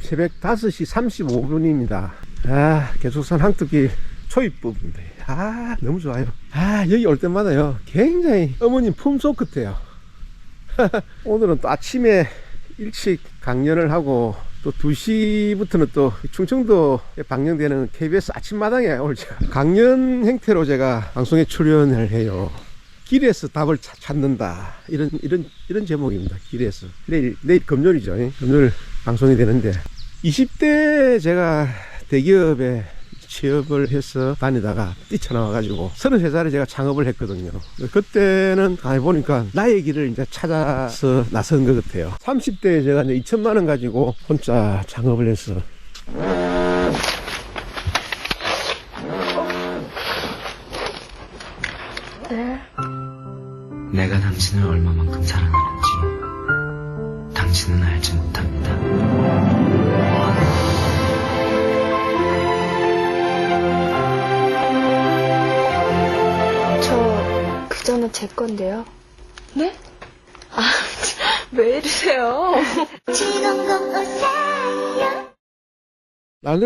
새벽 5시 35분입니다. 아, 계속산 항특길 초입 부분인데. 아, 너무 좋아요. 아, 여기 올 때마다요. 굉장히 어머님 품속 같아요. 오늘은 또 아침에 일찍 강연을 하고 또 2시부터는 또 충청도에 방영되는 KBS 아침마당에 오늘 강연 형태로 제가 방송에 출연을 해요. 길에서 답을 차- 찾는다. 이런, 이런, 이런 제목입니다. 길에서. 내일, 내일 금요일이죠. 예? 금요일 방송이 되는데. 20대 제가 대기업에 취업을 해서 다니다가 뛰쳐나와가지고 33살에 제가 창업을 했거든요. 그때는 가만히 보니까 나의 길을 이제 찾아서 나선 것 같아요. 30대에 제가 이제 2천만 원 가지고 혼자 창업을 해서 내가 당신을 얼마만큼 사랑하는지 당신은 알지 못합니다. 저 그저는 제 건데요. 네? 아, 왜 이러세요?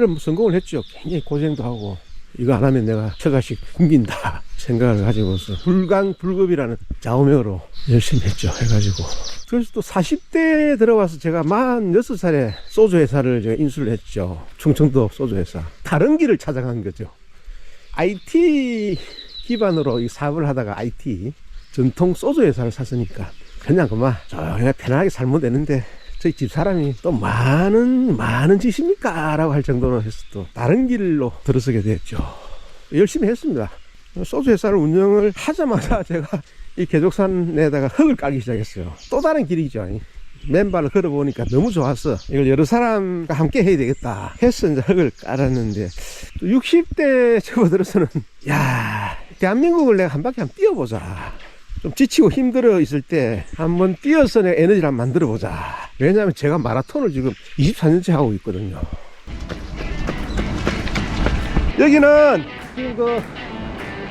뭐 성공을 했죠. 굉장히 고생도 하고 이거 안 하면 내가 처가식 굶긴다 생각을 가지고서 불강불급이라는 좌우명으로 열심히 했죠. 해가지고 그래서 또 40대에 들어와서 제가 46살에 소주 회사를 제가 인수를 했죠. 충청도 소주 회사. 다른 길을 찾아간 거죠. IT 기반으로 이 사업을 하다가 IT 전통 소주 회사를 샀으니까 그냥 그만 조용히 편하게 살면 되는데 저희 집 사람이 또 많은 많은 짓입니까? 라고 할 정도로 해서 또 다른 길로 들어서게 됐죠. 열심히 했습니다. 소주 회사를 운영을 하자마자 제가 이 계족산에다가 흙을 까기 시작했어요. 또 다른 길이죠. 맨발로 걸어보니까 너무 좋았어. 이걸 여러 사람과 함께 해야 되겠다. 해서 이제 흙을 깔았는데, 60대 접어들어서는, 야 대한민국을 내가 한 바퀴 한번 뛰어보자. 좀 지치고 힘들어 있을 때 한번 뛰어서 내 에너지를 한번 만들어 보자. 왜냐하면 제가 마라톤을 지금 24년째 하고 있거든요. 여기는 지금 그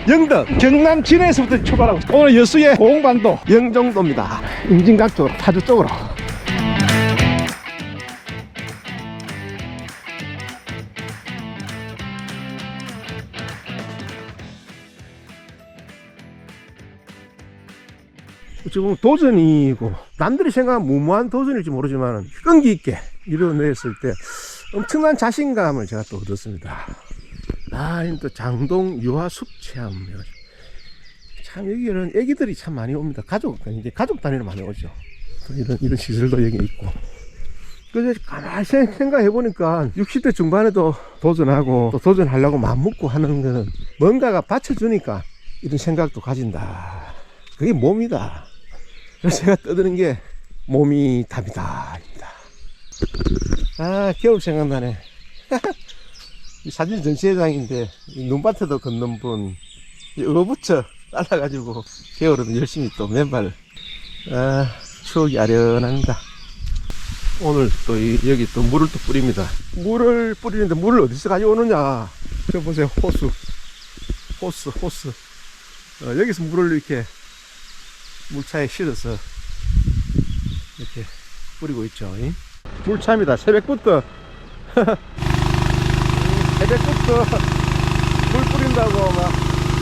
영덕 경남 진해에서부터 출발하고 있습니다. 오늘 여수의 공방도 영종도입니다. 임진각 쪽으로 파주 쪽으로. 지금 도전이고 남들이 생각하면 무모한 도전일지 모르지만 끈기 있게 이뤄냈을 때 엄청난 자신감을 제가 또 얻었습니다. 아, 이또 장동 유아숲 체험. 참 여기는 애기들이 참 많이 옵니다. 가족 이제 가족 단위로 많이 오죠. 또 이런 이런 시설도 여기 있고. 그래서 가만히 생- 생각해 보니까 60대 중반에도 도전하고 또 도전하려고 마음 먹고 하는 거는 뭔가가 받쳐주니까 이런 생각도 가진다. 그게 몸이다. 제가 떠드는 게 몸이 답이다. 입니다. 아, 겨울 생각나네. 이 사진 전시회장인데 이 눈밭에도 걷는 분이 어부쳐 잘라가지고 겨울에도 열심히 또 맨발 아 추억이 아련합니다 오늘 또 이- 여기 또 물을 또 뿌립니다 물을 뿌리는데 물을 어디서 가져오느냐 저 보세요 호수 호스 호스 어, 여기서 물을 이렇게 물차에 실어서 이렇게 뿌리고 있죠 이. 물차입니다 새벽부터 새벽부터 물 뿌린다고 막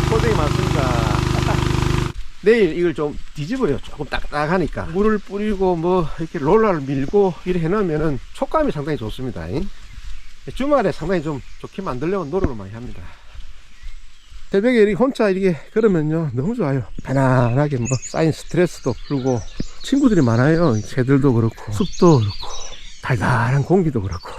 고생이 많습니다. 내일 이걸 좀 뒤집어요. 조금 딱딱하니까. 물을 뿌리고 뭐 이렇게 롤러를 밀고 이렇게 해놓으면은 촉감이 상당히 좋습니다. 잉? 주말에 상당히 좀 좋게 만들려고 노력을 많이 합니다. 새벽에 이렇게 혼자 이렇게 걸으면요. 너무 좋아요. 편안하게 뭐 쌓인 스트레스도 풀고 친구들이 많아요. 새들도 그렇고 숲도 그렇고 달달한 공기도 그렇고